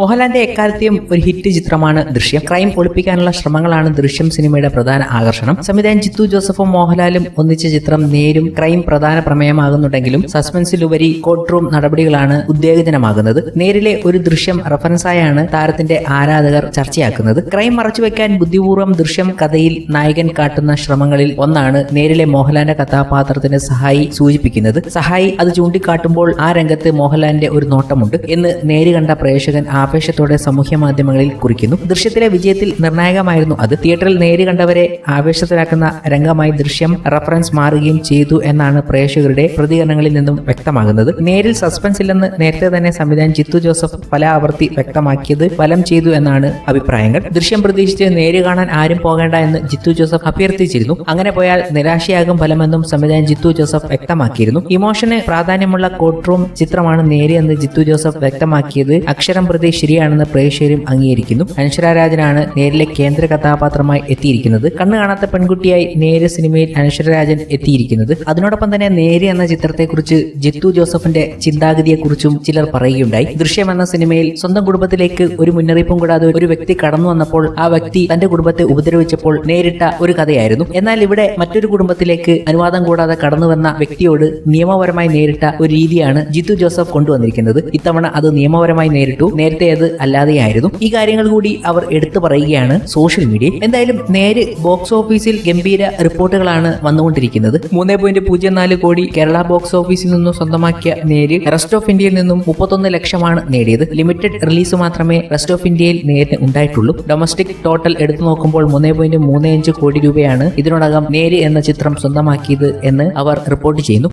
മോഹൻലാലിന്റെ എക്കാലത്തെയും ഒരു ഹിറ്റ് ചിത്രമാണ് ദൃശ്യം. ക്രൈം ഒളിപ്പിക്കാനുള്ള ശ്രമങ്ങളാണ് ദൃശ്യം സിനിമയുടെ പ്രധാന ആകർഷണം. സംവിധായകൻ ജിത്തു ജോസഫും മോഹൻലാലും ഒന്നിച്ച ചിത്രം നേരും ക്രൈം പ്രധാന പ്രമേയമാകുന്നുണ്ടെങ്കിലും സസ്പെൻസിലുപരി കോർട്ട് റൂം നടപടികളാണ് ഉദ്വേഗജനമാകുന്നത് നേരിലെ ഒരു ദൃശ്യം റഫറൻസായാണ് താരത്തിന്റെ ആരാധകർ ചർച്ചയാക്കുന്നത്. ക്രൈം മറച്ചുവെക്കാൻ ബുദ്ധിപൂർവം ദൃശ്യം കഥയിൽ നായകൻ കാട്ടുന്ന ശ്രമങ്ങളിൽ ഒന്നാണ് നേരിലെ മോഹൻലാലിന്റെ കഥാപാത്രത്തിന് സഹായി സൂചിപ്പിക്കുന്നത്. സഹായി അത് ചൂണ്ടിക്കാട്ടുമ്പോൾ ആ രംഗത്ത് മോഹൻലാലിന്റെ ഒരു നോട്ടമുണ്ട് എന്ന് നേര് കണ്ട പ്രേക്ഷകൻ ആവേശത്തോടെ സാമൂഹ്യ മാധ്യമങ്ങളിൽ കുറിക്കുന്നു. ദൃശ്യത്തിലെ വിജയത്തിൽ നിർണായകമായിരുന്നു അത്. തിയേറ്ററിൽ നേരി കണ്ടവരെ ആവേശത്തിലാക്കുന്ന രംഗമായി ദൃശ്യം റഫറൻസ് മാറുകയും ചെയ്തു എന്നാണ് പ്രേക്ഷകരുടെ പ്രതികരണങ്ങളിൽ നിന്നും വ്യക്തമാകുന്നത്. നേരിൽ സസ്പെൻസ് ഇല്ലെന്ന് നേരത്തെ തന്നെ സംവിധാനം ജിത്തു ജോസഫ് പല ആവർത്തി വ്യക്തമാക്കിയത് ഫലം ചെയ്തു എന്നാണ് അഭിപ്രായങ്ങൾ. ദൃശ്യം പ്രതീക്ഷിച്ച് നേര് കാണാൻ ആരും പോകേണ്ട എന്ന് ജിത്തു ജോസഫ് അഭ്യർത്ഥിച്ചിരുന്നു. അങ്ങനെ പോയാൽ നിരാശയാകും ഫലമെന്നും സംവിധായകൻ ജിത്തു ജോസഫ് വ്യക്തമാക്കിയിരുന്നു. ഇമോഷന് പ്രാധാന്യമുള്ള കോർട്ട് റൂം ചിത്രമാണ് നേര് എന്ന് ജിത്തു ജോസഫ് വ്യക്തമാക്കിയത്. അക്ഷരം പ്രതി ശരിയാണെന്ന് പ്രേക്ഷകരും അംഗീകരിക്കുന്നു. അനശ്വരരാജനാണ് നേരിലെ കേന്ദ്ര കഥാപാത്രമായി എത്തിയിരിക്കുന്നത്. കണ്ണു കാണാത്ത പെൺകുട്ടിയായി നേര് സിനിമയിൽ അനശ്വരരാജൻ എത്തിയിരിക്കുന്നത്. അതിനോടൊപ്പം തന്നെ നേര് എന്ന ചിത്രത്തെക്കുറിച്ച് ജിത്തു ജോസഫിന്റെ ചിന്താഗതിയെക്കുറിച്ചും ചിലർ പറയുകയുണ്ടായി. ദൃശ്യം എന്ന സിനിമയിൽ സ്വന്തം കുടുംബത്തിലേക്ക് ഒരു മുന്നറിയിപ്പും കൂടാതെ ഒരു വ്യക്തി കടന്നു വന്നപ്പോൾ ആ വ്യക്തി തന്റെ കുടുംബത്തെ ഉപദ്രവിച്ചപ്പോൾ നേരിട്ട ഒരു കഥയായിരുന്നു. എന്നാൽ ഇവിടെ മറ്റൊരു കുടുംബത്തിലേക്ക് അനുവാദം കൂടാതെ കടന്നു വന്ന വ്യക്തിയോട് നിയമപരമായി നേരിട്ട ഒരു രീതിയാണ് ജിത്തു ജോസഫ് കൊണ്ടുവന്നിരിക്കുന്നത്. ഇത്തവണ അത് നിയമപരമായി നേരിട്ടു. നേരത്തെ അത് അല്ലാതെയായിരുന്നു. ഈ കാര്യങ്ങൾ കൂടി അവർ എടുത്തു പറയുകയാണ് സോഷ്യൽ മീഡിയ എന്തായാലും നേര് ബോക്സ് ഓഫീസിൽ ഗംഭീര റിപ്പോർട്ടുകളാണ് വന്നുകൊണ്ടിരിക്കുന്നത്. മൂന്ന് പോയിന്റ് പൂജ്യം നാല് കോടി കേരള ബോക്സ് ഓഫീസിൽ നിന്നും സ്വന്തമാക്കിയ നേര് റെസ്റ്റ് ഓഫ് ഇന്ത്യയിൽ നിന്നും മുപ്പത്തൊന്ന് ലക്ഷമാണ് നേടിയത്. ലിമിറ്റഡ് റിലീസ് മാത്രമേ റെസ്റ്റ് ഓഫ് ഇന്ത്യയിൽ നേരിന് ഉണ്ടായിട്ടുള്ളൂ. ഡൊമസ്റ്റിക് ടോട്ടൽ എടുത്തു നോക്കുമ്പോൾ മൂന്ന് പോയിന്റ് മൂന്ന് അഞ്ച് കോടി രൂപയാണ് ഇതിനോടകം നേര് എന്ന ചിത്രം സ്വന്തമാക്കിയത് എന്ന് അവർ റിപ്പോർട്ട് ചെയ്യുന്നു.